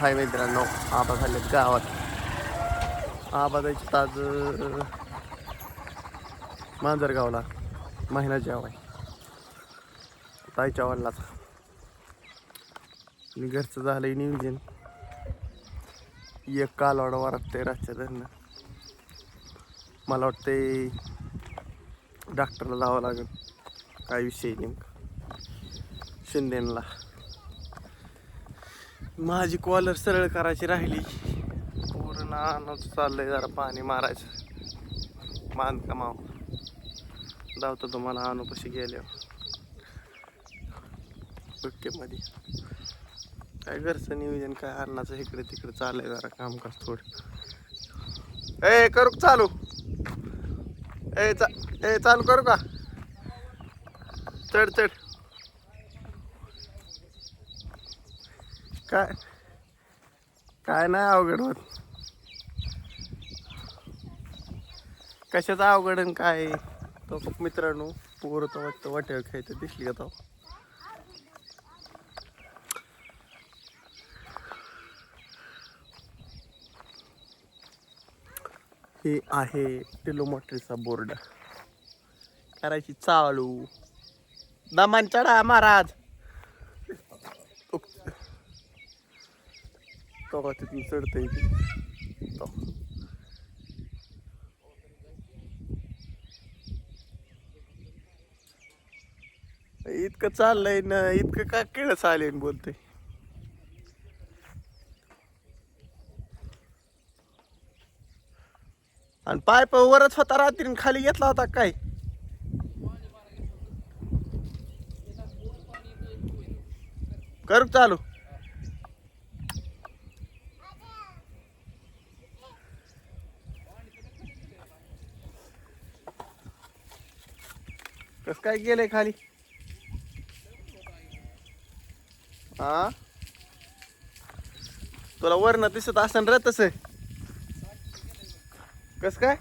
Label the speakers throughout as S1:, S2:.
S1: हाय मित्रांनो आबा झालेत गावात. आबा जायचे ताज मांजरगावला महिना जेवाय. ताईच्या वडिलाच. आणि घरचं झालंय नियोजन. एक कालवाडा वाटतंय रातच्या धरणं. मला वाटते डॉक्टरला जावं लागेल. काय विषय नेमका? शिंदेनला माझी कॉलर सरळ करायची राहिली. पूर्ण आणच चाललंय जरा पाणी मारायचं. बांधकामाव धावतो तुम्हाला आणू कशी गेल्यावर मध्ये काय घरचं नियोजन काय अन्नाचं इकडे तिकडे चाललंय जरा कामकाज थोडं. ए करू चालू? ए चा ए चालू करू का? चढ चढ. काय? काय नाही अवघड होत. कशाचं अवघड आणि काय? तो खूप मित्रांनो पोर तो वाटतं वाटेवर खेळतं दिसली का तो? हे आहे टेलोमॉटरीचा बोर्ड करायची चालू. दमान चढा महाराज! तो तिथून चढतंय तो. इतकं चाललंय ना इतकं का केळ चालेल बोलतोय. आणि पाय वरच होता रात्री खाली घेतला होता काय? करू चालू. कस काय गेलंय खाली? हा? तुला वरण दिसत असं र तस. कस काय?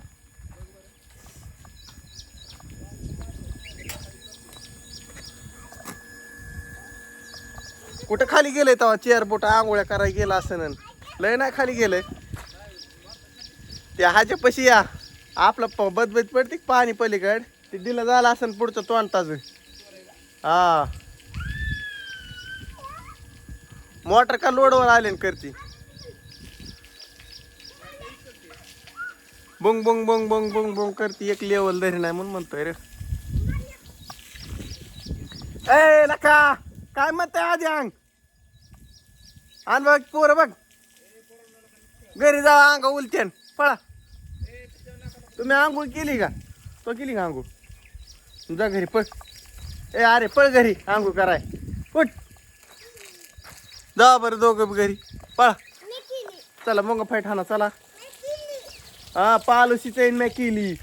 S1: कुठं खाली गेलंय तेव्हा? चेअर बोट आंघोळ्या करायला गेला असं लय नाही खाली गेलंय त्या ह्याच्या पशी या. आपलं प बदबद पडते पाणी पलीकड? ते दिलं झालं असेल पुढचं तोंड हा. मोटर का लोडवर आले करती? बुंग बुंग बुंग बुंग बुंग बुंग करती. एक लेवल धरी नाही म्हणून म्हणतोय रे. ए नका. काय म्हणताय आधी अंग? आण बघ पोर बघ. घरी जा अंग उलत्यान पळा. तुम्ही आंघोळ केली का? तो केली का आंघोळ? जा घरी पळ. ए अरे पळ घरी. आंघोळ कराय. उठ. जा बरं दोघं घरी. पळा. चला मग फाईट हाना चला. हा पालुशी चैन मी केली.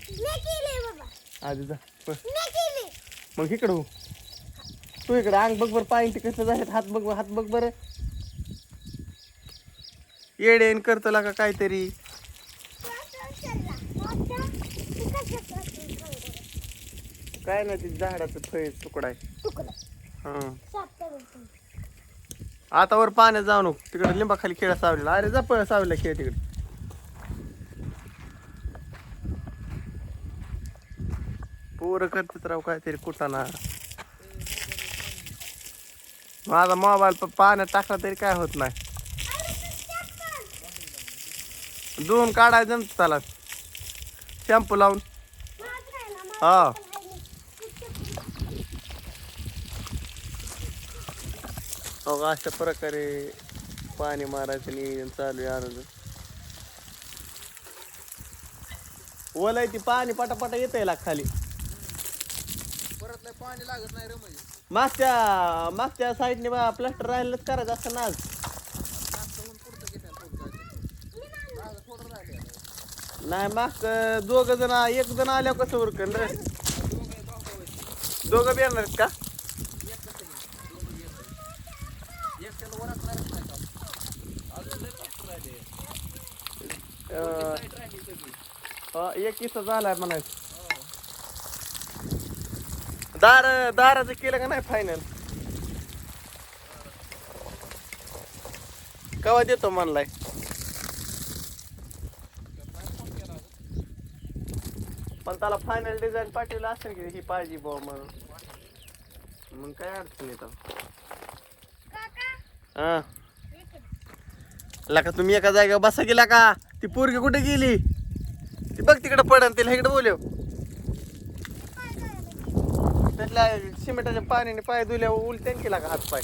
S1: आधी जा पळ. मग इकडं हो. तू इकडं अंग बघ बरं पाय ते कसं जायचं हात बघ हात बघ बरं. येडेन करतो का काहीतरी? काय नाही ते झाडाचं फळ तुकडा आहे? हा. आता वर पाण्यात जाऊ नको तिकडे लिंबाखाली खेळ सावलेला. अरे जा पळ सावलेला खेळ तिकडे. पोरं करतात राव काहीतरी कुठाना माझा मोबाईल पण पाण्यात टाकला तरी काय होत नाही. दोन काढायचं त्याला. शॅम्पू लावून. हा. हो अशा प्रकारे पाणी मारायचं नियोजन चालू आहे आनंद. ओलाय ती पाणी पटापटा येत आहे खाली.
S2: परत लय पाणी लागत नाही रे म्हणजे.
S1: मागच्या मागच्या साईडने बा प्लास्टर राहिलंच करायचं असतं ना आज.
S2: नागपूरहून पुढचं घेतात पुढचं माझं थोडं राहिले आता.
S1: नाही माग दोघ जण एक जण आल्यावर कसं उरकन रे? दोघं बी येणार आहेत का
S2: एक त्याला वरात लागत नाही का अजून लय पाच राहिले
S1: अं, हा, एक किस्सा झालाय म्हणायचं. दार दाराचं केलं का नाही फायनल केव्हा देतो म्हणलाय? पण त्याला फायनल डिझाईन पाठवलं असेल की ही पाहिजे बुवा म्हणून. मग काय अडचण येतं हा. लका तुम्ही एका जागेवर बसा गेला का ती पोरगी कुठे गेली? ती बघ तिकडे पडन तिला इकडे बोलव. त्यातल्या सिमेंटाच्या पाण्याने पाय धुल्यावर उलट्यान केला का हात पाय.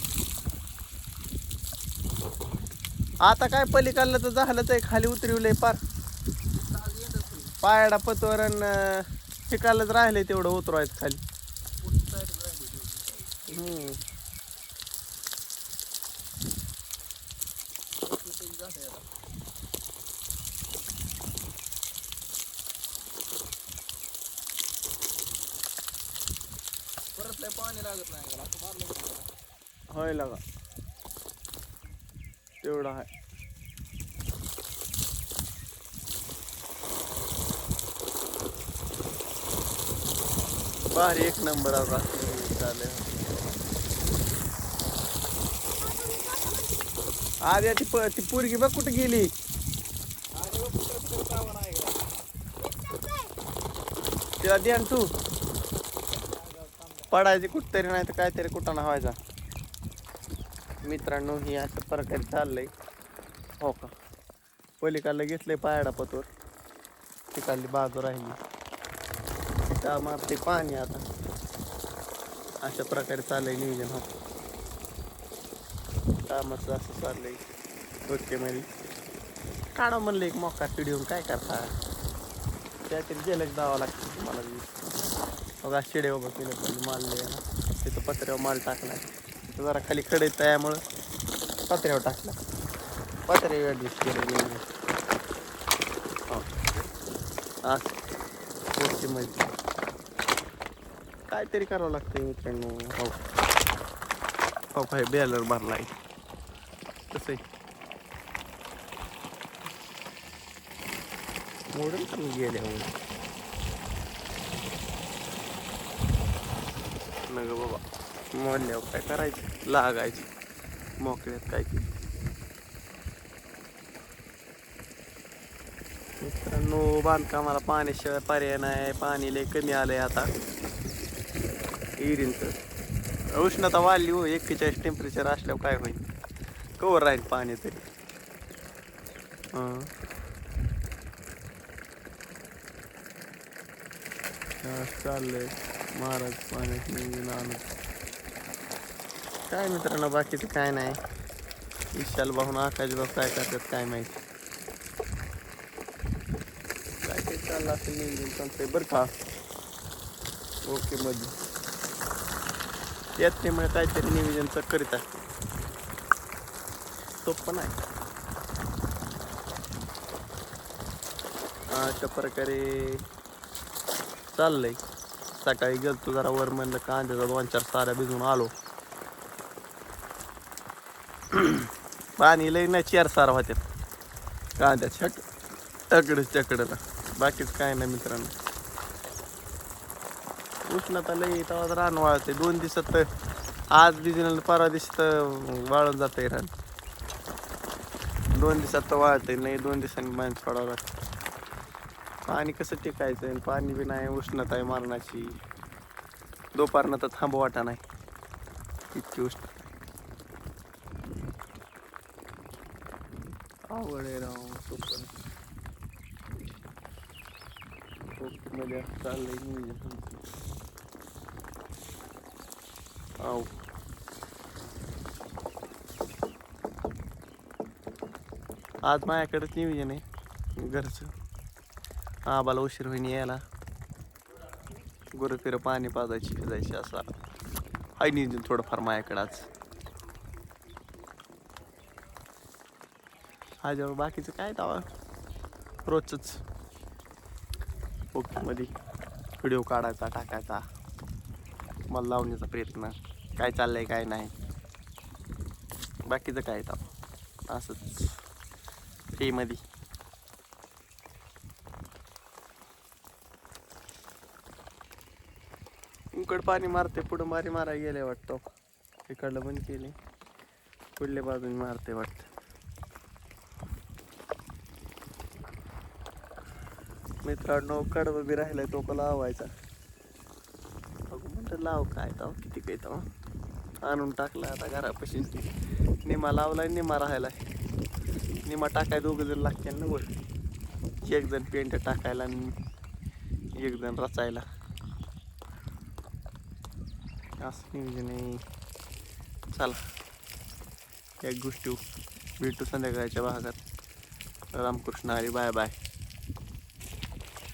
S1: आता काय पलीकडलं तर झालंच आहे खाली उतरवलंय पार. पायडा पतवरण पिकायलाच राहिलंय तेवढं उतरवायचं खाली. हम्म.
S2: परत लय पाणी लागत नाही का असं मारलं की त्याला.
S1: लागा. तेवढा आहे. भारी एक नंबर आता. चालेल ती प- ती पोरगी बघ कुठे गेली. तिला ध्यान तू. पडायची कुठतरी नाही तर काहीतरी कुठं व्हायचा मित्रांनो ही अशा प्रकारे चाललंय. हो का? पलीकडलं घेतलंय पायडा पतोर तिकडली बाजू राहिली. त्या मारते पाणी आता. अशा प्रकारे चाललंय नियोजन हो. कामाचं असं चाललंय ओके मध्ये काढा म्हणलं एक मोका व्हिडिओ काय करता? काहीतरी जेलक द्यावं लागतं तुम्हाला बी. बघा शिडे उभं केलं पण मारले तिथं पत्र्यावर माल टाकला. तर जरा खाली कडे त्यामुळं पत्र्यावर टाकला. पत्र्यावर ॲडजस्ट केलं मी हो. माहिती काहीतरी करावं लागतं मित्रांनो. हो. हो काय बॅलर भरलाय कसं आहे. मोडून कमी मी गेले हो. नग बाबा. मोडल्यावर हो, काय करायचं? लागायचं. मोकळ्यात काय की मित्रांनो बांधकामाला पाण्याशिवाय पर्याय नाही. पाणी लय कमी आलंय आता. इरींचं उष्णता वाढली हो एक्केचाळीस टेम्परेचर असल्यावर काय होईल? कवर राहील पाणी तरी. हां. चाललंय महाराज पाण्यात निघून आणत काय मित्रांनो बाकीचं काय नाही. विशाल भाऊन आकाश भाऊ काय करतात काय माहिती. काय काय चाललं असं नियोजन चालतंय बरं का? ओके मध्ये यात त्यामुळे काहीतरी नियोजन करीत असते पण आहे. अशा प्रकारे चाललंय. सकाळी गेलतो जरा वर म्हणलं कांद्याचा दोन चार साऱ्या भिजून आलो. पाणी लई नाही चार सार होत्यात कांद्या छक तकडच तकडला बाकीच काय नाही मित्रांनो. उष्णता लई तेव्हा रान वाळते. दोन दिवसात तर आज भिजून परवा दिवशी तर वाळून जाते रान. दोन दिवसात तर वाळते नाही दोन दिवसांनी माणूस पडावं लागतं. पाणी कसं टिकायचं आणि पाणी बी नाही उष्णता आहे मारणाची. दुपारनं तर थांबवाटा नाही. इतकी उष्ण अवघड आहे राव तो पण. मध्ये चाललंय नियोजन. आव. आज माझ्याकडेच नियोजन आहे घरचं. आबाला उशीर होईन यायला. गुरं पाणी पाजायची जायची असा. हाय नियोजन थोडंफार माझ्याकडे आज. ह्याच्यावर बाकीचं काय दावा? रोजच ओकेमध्ये व्हिडिओ काढायचा टाकायचा. मला लावण्याचा प्रयत्न. काय चाललंय काय नाही. बाकीचं काय दावा? असंच. फ्रीमध्ये इकड पाणी मारते पुढं मारी मारायला गेले वाटतो. इकडलं बंद केले. पुढल्या बाजूने मारते वाटतं. मित्रांनो कडवं बी राहिलाय तो का लावायचा. बघू म्हणलं लाव काय तो किती काय तो. आणून टाकला आता घरापाशी. निमा लावलाय निमा राहिलाय. निमा टाकाय दोघं जण लागते ना वर. एक जण पेंट टाकायला आणि एक जण रचायला. असं नियोजन आहे. चला एक गोष्टी भेटू संध्याकाळच्या भागात. Ramkrishna Hari bye bye.